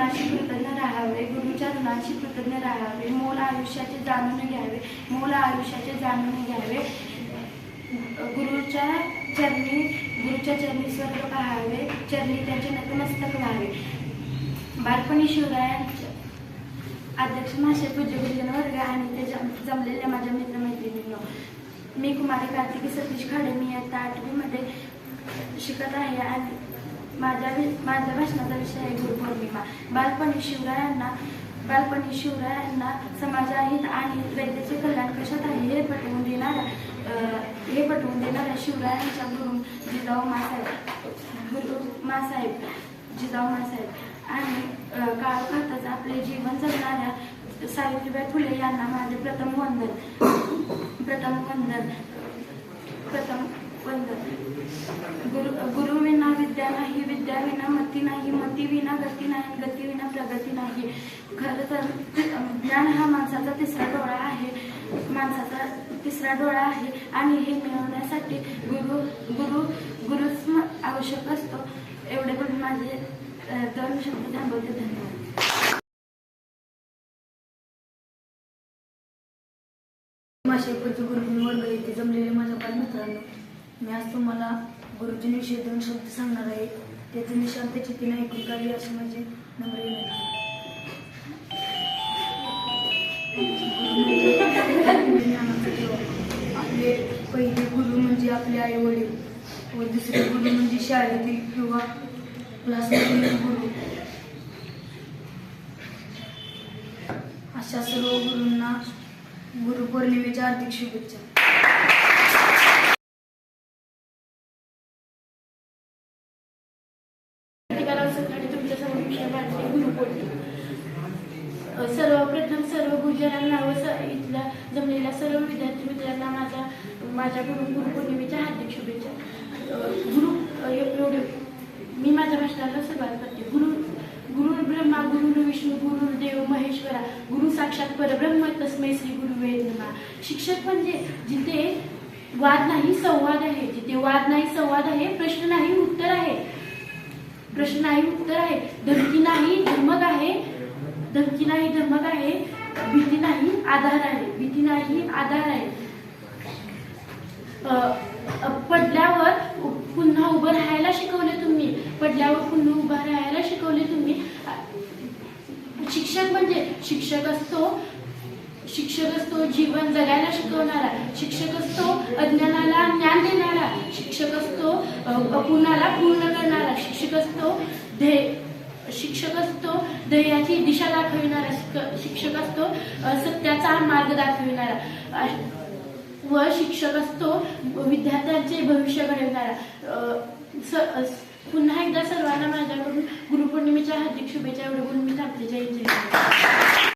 चरणाशी कृतज्ञ राहावे गुरुचरणाशी कृतज्ञ राहावे मोल आयुष्याचे जाणून घ्यावे मोल आयुष्याचे जाणून घ्यावे. गुरुच्या चरणी गुरुच्या चरणी स्वर्ग पाहावे चरणी त्याचे नतमस्तक व्हावे. बालपणी शिवरायांच्या अध्यक्ष मासे पूज्य गुरुजन वर्ग आणि ते जम जमलेल्या माझ्या मित्रमैत्रिणींनो मी कुमारी कार्तिकी सतीश खाडे मी आता आठवीमध्ये शिकत आहे आणि माझ्या माझ्या भाषणाचा विषय आहे गुरुपौर्णिमा बालपणी शिवरायांना बालपणी शिवरायांना समाजहित आणि वैद्याचे कल्याण कशात आहे हे पटवून देणाऱ्या हे पटवून देणाऱ्या शिवरायांच्या गुरु जिजाऊ मासाहेब गुरु मासाहेब जिजाऊ मासाहेब आणि काळखातच आपले जीवन जगणाऱ्या सावित्रीबाई फुले यांना माझे प्रथम वंदन. प्रथम वंदन. प्रथम वंदन. गुरु गुरु नाही विद्या विना मती नाही मती विना गती नाही गती विना प्रगती नाही. खरं तर ज्ञान हा माणसाचा तिसरा डोळा आहे. माणसाचा तिसरा डोळा आहे आणि हे मिळवण्यासाठी गुरु गुरु गुरुच आवश्यक असतो. एवढे पण माझे दोन शब्द थांबवते धन्यवाद. माझ्या पूज्य वर्ग येथे जमलेले माझ्या बालमित्रांनो मी आज तुम्हाला गुरुजींविषयी दोन शब्द सांगणार आहे. त्याचे निशांत चितीने ऐकून काढली असे म्हणजे नम्र विनंती. आपले पहिले गुरु म्हणजे आपले आई वडील व दुसरे गुरु म्हणजे शाळेतील किंवा क्लासमधील गुरु. अशा सर्व गुरूंना गुरुपौर्णिमेच्या आर्थिक शुभेच्छा. सर्वप्रथम सर्व गुरुजनांना व इथल्या जमलेल्या सर्व विद्यार्थी मित्रांना माझ्या माझ्याकडून गुरुपौर्णिमेच्या हार्दिक शुभेच्छा. गुरु एवढे मी माझ्या भाषणाला सुरुवात करते. गुरु गुरु ब्रह्मा गुरु विष्णू गुरु देव महेश्वरा गुरु साक्षात परब्रह्म तस्मै श्री गुरु वेदना शिक्षक म्हणजे जिथे वाद नाही संवाद आहे. जिथे वाद नाही संवाद आहे प्रश्न नाही उत्तर आहे. प्रश्न नाही उत्तर आहे. धमकी नाही धमक आहे. धमकी नाही धमक आहे. भीती नाही आधार आहे. भीती नाही आधार आहे. पडल्यावर पुन्हा उभं राहायला शिकवले तुम्ही. पडल्यावर पुन्हा उभं राहायला शिकवले तुम्ही. शिक्षक म्हणजे शिक्षक असतो शिक्षक असतो जीवन जगायला शिकवणारा शिक्षक असतो अज्ञानाला ज्ञान देणारा शिक्षक असतो अपूर्णाला पूर्ण करणारा शिक्षक असतो ध्येय शिक्षक असतो ध्येयाची दिशा दाखविणारा शिक्षक असतो सत्याचा मार्ग दाखविणारा व शिक्षक असतो विद्यार्थ्यांचे भविष्य घडविणारा. स- पुन्हा एकदा सर्वांना माझ्याकडून गुरुपौर्णिमेच्या हार्दिक शुभेच्छा एवढं बोलून मी जय जय